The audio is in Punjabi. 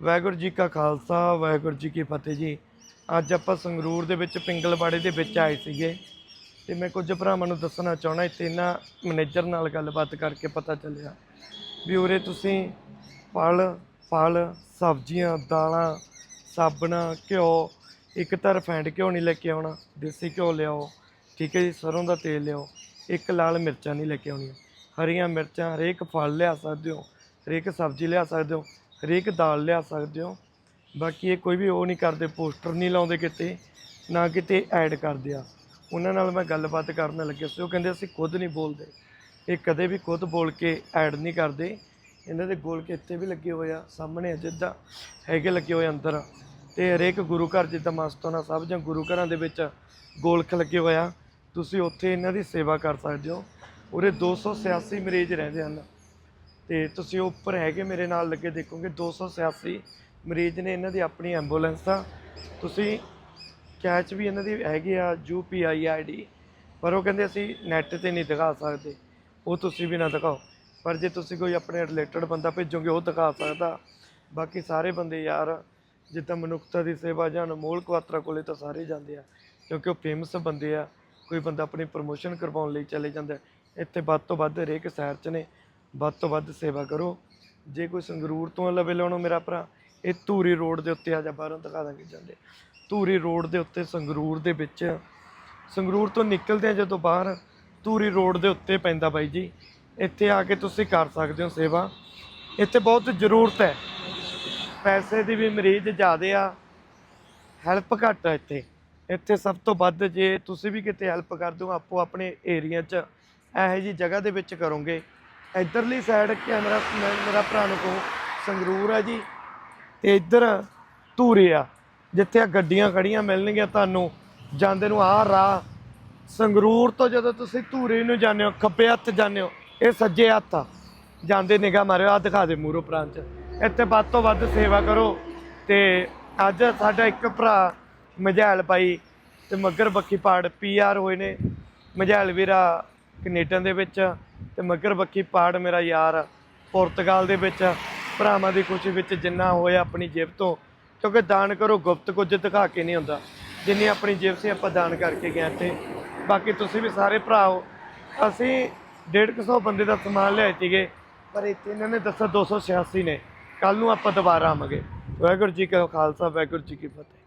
ਵਾਹਿਗੁਰੂ ਜੀ ਕਾ ਖਾਲਸਾ, ਵਾਹਿਗੁਰੂ ਜੀ ਕੀ ਫਤਿਹ ਜੀ। ਅੱਜ ਆਪਾਂ ਸੰਗਰੂਰ ਦੇ ਵਿੱਚ ਪਿੰਗਲਵਾੜੇ ਦੇ ਵਿੱਚ ਆਏ ਸੀਗੇ। ਤੇ ਮੈਂ ਕੁਝ ਭਰਾਵਾਂ ਨੂੰ ਦੱਸਣਾ ਚਾਹਣਾ ਇੱਥੇ ਇਹਨਾਂ ਮੈਨੇਜਰ ਨਾਲ ਗੱਲਬਾਤ ਕਰਕੇ ਪਤਾ ਚੱਲਿਆ ਵੀ ਉਰੇ ਤੁਸੀਂ ਫਲ ਫਲ, ਸਬਜ਼ੀਆਂ, ਦਾਲਾਂ, ਸਾਬਣਾ, ਘਿਓ, ਇੱਕ ਤਾਂ ਰਿਫਾਈਂਡ ਘਿਓ ਨਹੀਂ ਲੈ ਕੇ ਆਉਣਾ, ਦੇਸੀ ਘਿਓ ਲਿਆਓ, ਠੀਕ ਹੈ ਜੀ, ਸਰੋਂ ਦਾ ਤੇਲ ਲਿਆਓ, ਇੱਕ ਲਾਲ ਮਿਰਚਾਂ ਨਹੀਂ ਲੈ ਕੇ ਆਉਣੀਆਂ। ਹਰੀਆਂ ਮਿਰਚਾਂ ਹਰੇਕ ਫਲ ਲਿਆ ਸਕਦੇ ਹੋ, ਹਰੇਕ ਸਬਜ਼ੀ ਲਿਆ ਸਕਦੇ ਹੋ ਹਰੇਕ ਦਾਲ ਲਿਆ ਸਕਦੇ ਹੋ। ਬਾਕੀ ਇਹ ਕੋਈ ਵੀ ਉਹ ਨਹੀਂ ਕਰਦੇ, ਪੋਸਟਰ ਨਹੀਂ ਲਾਉਂਦੇ ਕਿਤੇ, ਨਾ ਕਿਤੇ ਐਡ ਕਰਦੇ ਆ। ਉਹਨਾਂ ਨਾਲ ਮੈਂ ਗੱਲਬਾਤ ਕਰਨ ਲੱਗਿਆ ਸੀ। ਉਹ ਕਹਿੰਦੇ ਅਸੀਂ ਖੁਦ ਨਹੀਂ ਬੋਲਦੇ। ਇਹ ਕਦੇ ਵੀ ਖੁਦ ਬੋਲ ਕੇ ਐਡ ਨਹੀਂ ਕਰਦੇ। ਇਹਨਾਂ ਦੇ ਗੋਲ ਕੇ ਇੱਥੇ ਵੀ ਲੱਗੇ ਹੋਏ ਆ, ਸਾਹਮਣੇ ਆ, ਜਿੱਦਾਂ ਹੈਗੇ ਲੱਗੇ ਹੋਏ ਅੰਦਰ। ਤੇ ਹਰੇਕ ਗੁਰੂ ਘਰ, ਜਿੱਦਾਂ ਮਸਤਾਨਾ ਸਾਹਿਬ ਜਾਂ ਗੁਰੂ ਘਰਾਂ ਦੇ ਵਿੱਚ ਗੋਲਖ ਲੱਗੇ ਹੋਏ ਆ, ਤੁਸੀਂ ਉੱਥੇ ਇਹਨਾਂ ਦੀ ਸੇਵਾ ਕਰ ਸਕਦੇ ਹੋ। ਉਰੇ 286 ਮਰੀਜ਼ ਰਹਿੰਦੇ ਹਨ। ਤੇ ਤੁਸੀਂ ਉੱਪਰ ਹੈਗੇ ਮੇਰੇ ਨਾਲ ਲੱਗੇ ਦੇਖੋਗੇ 286 ਮਰੀਜ਼ ਨੇ ਇਹਨਾਂ ਦੀ ਆਪਣੀ ਐਂਬੂਲੈਂਸ ਆ ਤੁਸੀਂ ਕੈਚ ਵੀ ਇਹਨਾਂ ਦੀ ਹੈਗੀ ਆ ਯੂਪੀਆਈ ਆਈਡੀ ਪਰ ਉਹ ਕਹਿੰਦੇ ਅਸੀਂ ਨੈੱਟ ਤੇ ਨਹੀਂ ਦਿਖਾ ਸਕਦੇ। ਉਹ ਤੁਸੀਂ ਵੀ ਨਾ ਦਿਖਾਓ। ਪਰ ਜੇ ਤੁਸੀਂ ਕੋਈ ਆਪਣੇ ਰਿਲੇਟਡ ਬੰਦਾ ਭੇਜੋਗੇ, ਉਹ ਦਿਖਾ ਸਕਦਾ। ਬਾਕੀ ਸਾਰੇ ਬੰਦੇ ਯਾਰ, ਜਿੱਦਾਂ ਮਨੁੱਖਤਾ ਦੀ ਸੇਵਾ ਜਾਂ ਅਨਮੋਲ ਕੁਆਤਰਾ ਕੋਲੇ ਤਾਂ ਸਾਰੇ ਜਾਂਦੇ ਆ, ਕਿਉਂਕਿ ਉਹ ਫੇਮਸ ਬੰਦੇ ਆ। ਕੋਈ ਬੰਦਾ ਆਪਣੀ ਪ੍ਰਮੋਸ਼ਨ ਕਰਵਾਉਣ ਲਈ ਚਲੇ ਜਾਂਦਾ। ਇੱਥੇ ਵੱਧ ਤੋਂ ਵੱਧ ਹਰੇਕ ਸ਼ਹਿਰ 'ਚ ਨੇ। ਵੱਧ ਤੋਂ ਵੱਧ ਸੇਵਾ ਕਰੋ। ਜੇ ਕੋਈ ਸੰਗਰੂਰ ਤੋਂ ਲਵੇ ਲਾਉਣੋ ਮੇਰਾ ਭਰਾ, ਇਹ ਧੂਰੀ ਰੋਡ ਦੇ ਉੱਤੇ ਆ ਜਾ, ਬਾਹਰੋਂ ਦਿਖਾ ਦਾਂਗੇ ਜਾਂਦੇ। ਧੂਰੀ ਰੋਡ ਦੇ ਉੱਤੇ ਸੰਗਰੂਰ ਦੇ ਵਿੱਚ, ਸੰਗਰੂਰ ਤੋਂ ਨਿਕਲਦੇ ਆ ਜਦੋਂ ਬਾਹਰ, ਧੂਰੀ ਰੋਡ ਦੇ ਉੱਤੇ ਪੈਂਦਾ ਬਾਈ ਜੀ। ਇੱਥੇ ਆ ਕੇ ਤੁਸੀਂ ਕਰ ਸਕਦੇ ਹੋ ਸੇਵਾ। ਇੱਥੇ ਬਹੁਤ ਜ਼ਰੂਰਤ ਹੈ। ਪੈਸੇ ਦੀ ਵੀ ਮਰੀਜ਼ ਜ਼ਿਆਦੇ ਆ। ਹੈਲਪ ਘੱਟ ਆ ਇੱਥੇ। ਇੱਥੇ ਸਭ ਤੋਂ ਵੱਧ ਜੇ ਤੁਸੀਂ ਵੀ ਕਿਤੇ ਹੈਲਪ ਕਰ ਦਿਓ, ਆਪੋ ਆਪਣੇ ਏਰੀਆ 'ਚ ਇਹੋ ਜੀ ਜਗ੍ਹਾ ਦੇ ਵਿੱਚ ਕਰੋਗੇ। ਇਧਰਲੀ ਸਾਈਡ ਕੈਮਰਾ ਮੇਰਾ ਭਰਾ ਨੂੰ ਕਹੋ, ਸੰਗਰੂਰ ਆ ਜੀ, ਤੇ ਇੱਧਰ ਧੂਰੇ ਆ, ਜਿੱਥੇ ਆ ਗੱਡੀਆਂ ਖੜੀਆਂ ਮਿਲਣਗੀਆਂ ਤੁਹਾਨੂੰ, ਜਾਂਦੇ ਨੂੰ ਆਹ ਰਾਹ, ਸੰਗਰੂਰ ਤੋਂ ਜਦੋਂ ਤੁਸੀਂ ਧੂਰੇ ਨੂੰ ਜਾਂਦੇ ਹੋ, ਖੱਬੇ ਹੱਥ ਜਾਂਦੇ ਹੋ, ਇਹ ਸੱਜੇ ਹੱਥ ਆ, ਜਾਂਦੇ ਨਿਗਾਹ ਮਾਰਿਓ ਆ ਦਿਖਾ ਦੇ ਮੂਰੋ ਪ੍ਰਾਂਤ ਇੱਥੇ ਵੱਧ ਤੋਂ ਵੱਧ ਸੇਵਾ ਕਰੋ, ਤੇ ਅੱਜ ਸਾਡਾ ਇੱਕ ਭਰਾ ਮਝੈਲ ਬਾਈ ਤੇ ਮੱਗਰ ਬੱਕੀ ਪਾੜ ਪੀਆਰ ਹੋਏ ਨੇ, ਮਝੈਲ ਵੀਰਾ ਕੈਨੇਡਾ ਦੇ ਵਿੱਚ ਤੇ ਮੱਗਰ ਬੱਕੀ ਪਾੜ ਮੇਰਾ ਯਾਰ। ਪੁਰਤਗਾਲ ਦੇ ਵਿੱਚ ਭਰਾਵਾਂ ਦੀ ਖੁਸ਼ੀ ਵਿੱਚ ਜਿੰਨਾ ਹੋਇਆ ਆਪਣੀ ਜੇਬ ਤੋਂ, ਕਿਉਂਕਿ ਦਾਨ ਕਰੋ, ਗੁਪਤ ਕੁਝ ਦਿਖਾ ਕੇ ਨਹੀਂ ਹੁੰਦਾ ਜਿੰਨੀ ਆਪਣੀ ਜੇਬ ਸੇ ਆਪਾਂ ਦਾਨ ਕਰਕੇ ਗਏ ਤੇ ਬਾਕੀ ਤੁਸੀਂ ਵੀ ਸਾਰੇ ਭਰਾ ਹੋ। ਅਸੀਂ 150 ਬੰਦੇ ਦਾ ਸਮਾਨ ਲਿਆਏ ਸੀਗੇ, ਪਰ ਇੱਥੇ ਇਹਨਾਂ ਨੇ ਦੱਸਿਆ 286 ਨੇ। ਕੱਲ ਨੂੰ ਆਪਾਂ ਦੁਬਾਰਾ ਆਵਾਂਗੇ। ਵਾਹਿਗੁਰੂ ਜੀ ਕਾ ਖਾਲਸਾ, ਵਾਹਿਗੁਰੂ ਜੀ ਕੀ ਫਤਿਹ।